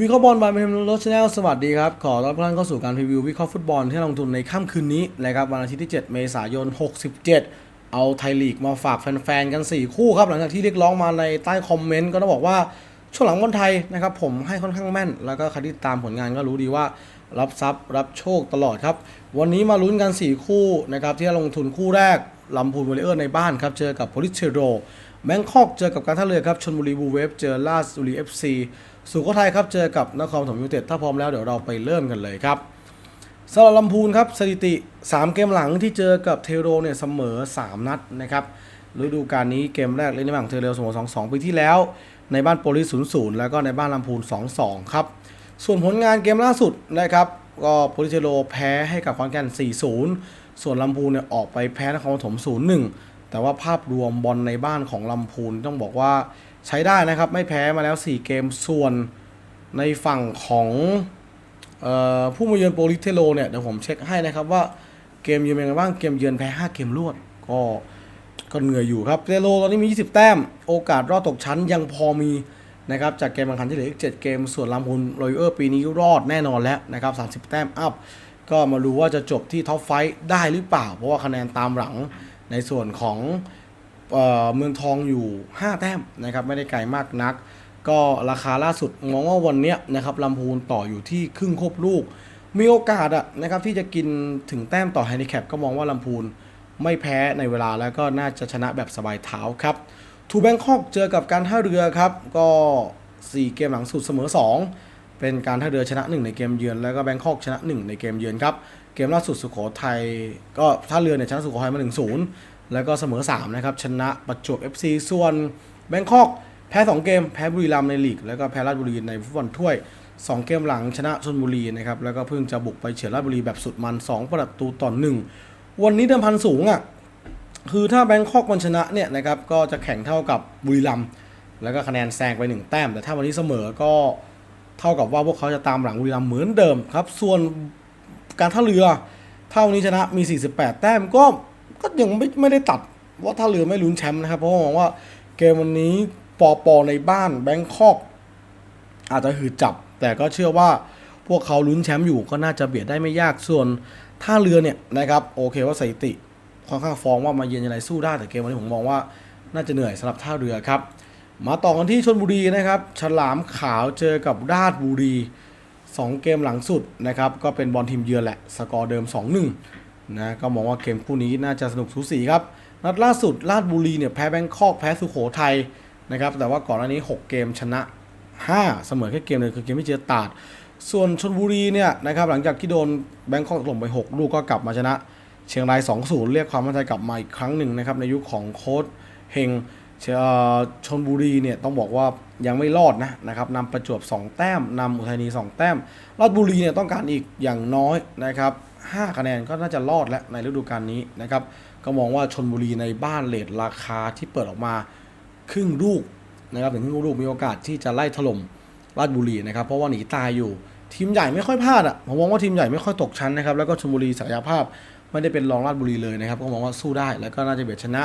วิเคราะห์บอลบายเมมโรชแนลสวัสดีครับ ขอต้อนรับท่านเข้าสู่การรีวิววิเคราะห์ฟุตบอลที่ลงทุนในค่ำคืนนี้นะครับวันอาทิตย์ที่ 7 เมษายน 67 เอาไทยลีกมาฝากแฟนๆ กัน 4 คู่ครับ หลังจากที่เรียกร้องมาในใต้คอมเมนต์ก็ต้องบอกว่า ช่วงหลังบอลไทยนะครับผมให้ค่อนข้างแม่น แล้วก็ใครที่ตามผลงานก็รู้ดีว่ารับทรัพย์รับโชคตลอดครับ วันนี้มาลุ้นกัน 4 คู่นะครับที่ลงทุนคู่แรกลำพูนวอลเลอร์ในบ้านครับเจอกับโพลิสเชโร แบงคอกเจอกับการท่าเรือครับชนบุรีบูเวฟเจอราชบุรีเอฟซีสุโขทัยครับเจอกับนครปฐมยูไนเต็ดถ้าพร้อมแล้วเดี๋ยวเราไปเริ่มกันเลยครับสำหรับลำพูนครับสถิติ 3 เกมหลังที่เจอกับเทโรเนี่ยเสมอ 3 นัดนะครับฤดูกาลนี้เกมแรกเล่นในบ้านของเทโรเสมอ2-2 ปีที่แล้ว ในบ้านโปลิส0-0 แล้วก็ในบ้านลำพูน 2-2 ครับ ส่วนผลงานเกมล่าสุดนะครับก็โปลิเทโรแพ้ให้กับขอนแก่น4-0 ส่วนลำพูนเนี่ยออกไปแพ้นครปฐม0-1 แต่ว่าภาพรวมบอลในบ้านของลำพูนต้องบอกว่าใช้ได้นะครับ ไม่แพ้มาแล้ว 4 เกมส่วนในฝั่งของออผู้มาเยือนโปลิเทโรเนี่ยเดี๋ยวผมเช็คให้นะครับว่าเกมเยือนเป็นไงบ้างเกมเยือนแพ้ 5 เกมรวด ก็ก็เหนื่อยอยู่ครับเทโรตอนนี้มี 20 แต้ม โอกาสรอดตกชั้นยังพอมีนะครับจากเกมแข่งขันที่เหลืออีก 7 เกม ส่วนลำพูนรอยัลปีนี้รอดแน่นอนแล้วนะครับ30 แต้มอัพก็มาดูว่าจะจบที่ท็อปไฟท์ได้หรือเปล่า เพราะว่าคะแนนตามหลัง ในส่วนของเมืองทองอยู่ 5 แต้มนะครับไม่ได้ไกลมากนัก ก็ราคาล่าสุดมองว่าวันนี้นะครับลำพูนต่ออยู่ที่ครึ่งครบลูก มีโอกาสอะนะครับที่จะกินถึงแต้มต่อแฮนดิแคปก็มองว่าลำพูนไม่แพ้ในเวลาแล้วก็น่าจะชนะแบบสบายเท้าครับทูแบงคอกเจอกับการท่าเรือครับก็ 4 เกมหลังสุดเสมอ 2 เป็นการท่าเรือชนะ 1 ในเกมเยือน แล้วก็แบงคอกชนะ 1 ในเกมเยือนครับ เกมล่าสุดสุโขทัยก็ท่าเรือเนี่ยชนะสุโขทัยมา 1-0 แล้วก็เสมอ 3 นะครับ ชนะประจวบ FC ส่วนแบงคอกแพ้ 2 เกม แพ้บุรีรัมย์ในลีก แล้วก็แพ้ราชบุรีในฟุตบอลถ้วย 2 เกมหลังชนะชลบุรีนะครับ แล้วก็เพิ่งจะบุกไปเฉือนราชบุรีแบบสุดมัน 2 ประตูต่อ 1 วันนี้เดิมพันสูงอะ คือถ้าแบงคอกมันชนะเนี่ยนะครับ ก็จะแข่งเท่ากับบุรีรัมย์ แล้วก็คะแนนแซงไป 1 แต้ม แต่ถ้าวันนี้เสมอก็ เท่ากับว่าพวกเขาจะตามหลังบุรีรัมย์เหมือนเดิมครับ ส่วนการท่าเรือถ้านี้ชนะมี 48 แต้มก็ก็ยังไม่ไม่ได้ตัดว่าท่าเรือไม่ลุ้นแชมป์นะครับ เพราะมองว่าเกมวันนี้ปอปอในบ้านแบงคอกอาจจะหืดจับ แต่ก็เชื่อว่าพวกเขาลุ้นแชมป์อยู่ก็น่าจะเบียดได้ไม่ยากส่วนท่าเรือเนี่ยนะครับโอเคว่าสถิติค่อนข้างฟ้องว่ามาเยือนยังไงสู้ได้แต่เกมวันนี้ผมมองว่าน่าจะเหนื่อยสำหรับท่าเรือครับ มาต่อกันที่ชนบุรีนะครับ ฉลามขาวเจอกับราชบุรี 2 เกมหลังสุดนะครับ ก็เป็นบอลทีมเยือนแหละ สกอร์เดิม 2-1 นะ ก็มองว่าเกมคู่นี้น่าจะสนุกสูสีครับ นัดล่าสุดราชบุรีเนี่ยแพ้แบงคอกแพ้สุโขทัยนะครับ แต่ว่าก่อนหน้านี้ 6 เกมชนะ 5 เสมอแค่เกมเดียวคือเกมที่เจอตาด ส่วนชนบุรีเนี่ยนะครับหลังจากที่โดนแบงคอกถล่มไป 6 ลูกก็กลับมาชนะ เชียงราย 2-0 เรียกความมั่นใจกลับมาอีกครั้งหนึ่งนะครับในยุคของโค้ชเฮง ชนบุรีเนี่ยต้องบอกว่ายังไม่รอดนะนะครับนำประจวบ 2 แต้มนำอุทัยานี 2 แต้มราชบุรีเนี่ยต้องการอีกอย่างน้อยนะครับ5คะแนนก็น่าจะรอดแล้วในฤดูกาลนี้นะครับก็มองว่าชนบุรีในบ้านเลทราคาที่เปิดออกมาครึ่งลูกนะครับถึงครึ่งลูกมีโอกาสที่จะไล่ถล่มราชบุรีนะครับเพราะว่าหนีตายอยู่ทีมใหญ่ไม่ค่อยพลาดอะผมมองว่าทีมใหญ่ไม่ค่อยตกชั้นนะครับแล้วก็ชลบุรีศักยภาพ ไม่ได้เป็นรองราชบุรีเลยนะครับ ก็มองว่าสู้ได้แล้วก็น่าจะเบียดชนะ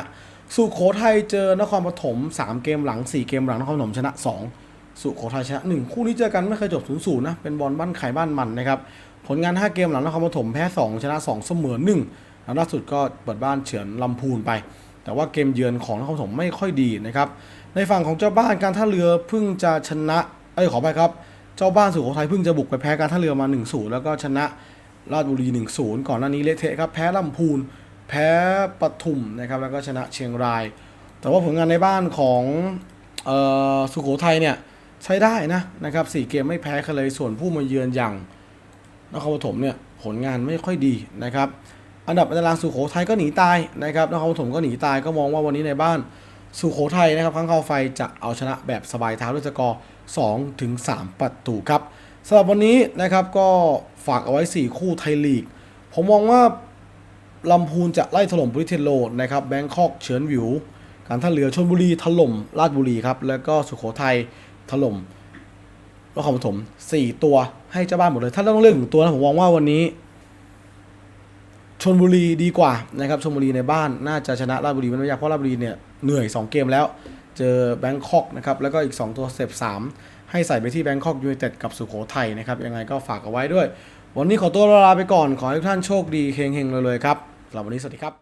สุโขทัยเจอนครปฐม3 เกมหลัง 4 เกมหลังนครปฐมชนะ 2 สุโขทัยชนะ 1 คู่นี้เจอกันไม่เคยจบ0ูนย์นะเป็นบอลบ้านไข่บ้านมันนะครับผลงาน 5 เกมหลังนครปฐมแพ้ 2 ชนะ 2 เสมอ1แล้วล่าสุดก็เปิดบ้านเฉือนลำพูนไป แต่ว่าเกมเยือนของนครปฐมไม่ค่อยดีนะครับในฝั่งของเจ้าบ้านการท่าเรือเพิ่งจะชนะเอ้ยขอไปครับเจ้าบ้านสุโขทัยเพิ่งจะบุกไปแพ้การท่าเรือมา1-0แล้วก็ชนะ ราชบุรี 1-0 ก่อนหน้านี้เละเทะครับ แพ้ลำพูน แพ้ปทุมนะครับ แล้วก็ชนะเชียงราย แต่ว่าผลงานในบ้านของออสุโขทัยเนี่ยใช้ได้นะนะครับสี่เกมไม่แพ้ใครเลยส่วนผู้มาเยือนอย่างนครปฐมเนี่ยผลงานไม่ค่อยดีนะครับ อันดับตารางสุโขทัยก็หนีตายนะครับนครปฐมก็หนีตายก็มองว่าวันนี้ในบ้านสุโขทัยนะครับข้างเข้าไฟจะเอาชนะแบบสบายเท้าด้วยสกอร์2ถึง3ประตูครับ สำหรับวันนี้นะครับก็ฝากเอาไว้ 4 คู่ไทยลีก ผมมองว่าลำพูนจะไล่ถล่มบริเทนโลนะครับแบงคอกเฉินหวิว การท่าเรือชนบุรีถล่มราชบุรีครับ แล้วก็สุโขทัยถล่มนครปฐม4 ตัวให้เจ้าบ้านหมดเลย ถ้าต้องเลือกหนึ่งตัวนะผมมองว่าวันนี้ชนบุรีดีกว่านะครับชนบุรีในบ้านน่าจะชนะราชบุรีมันไม่ยากเพราะราชบุรีเนี่ยเหนื่อย 2 เกมแล้ว เจอแบงคอกนะครับแล้วก็อีก 2 ตัวสเต็ป3ให้ใส่ไปที่แบงคอกยูไนเต็ดกับสุโขทัยนะครับยังไงก็ฝากเอาไว้ด้วย วันนี้ขอตัวลาไปก่อนขอให้ทุกท่านโชคดีเฮงๆเลยๆครับสำหรับวันนี้สวัสดีครับ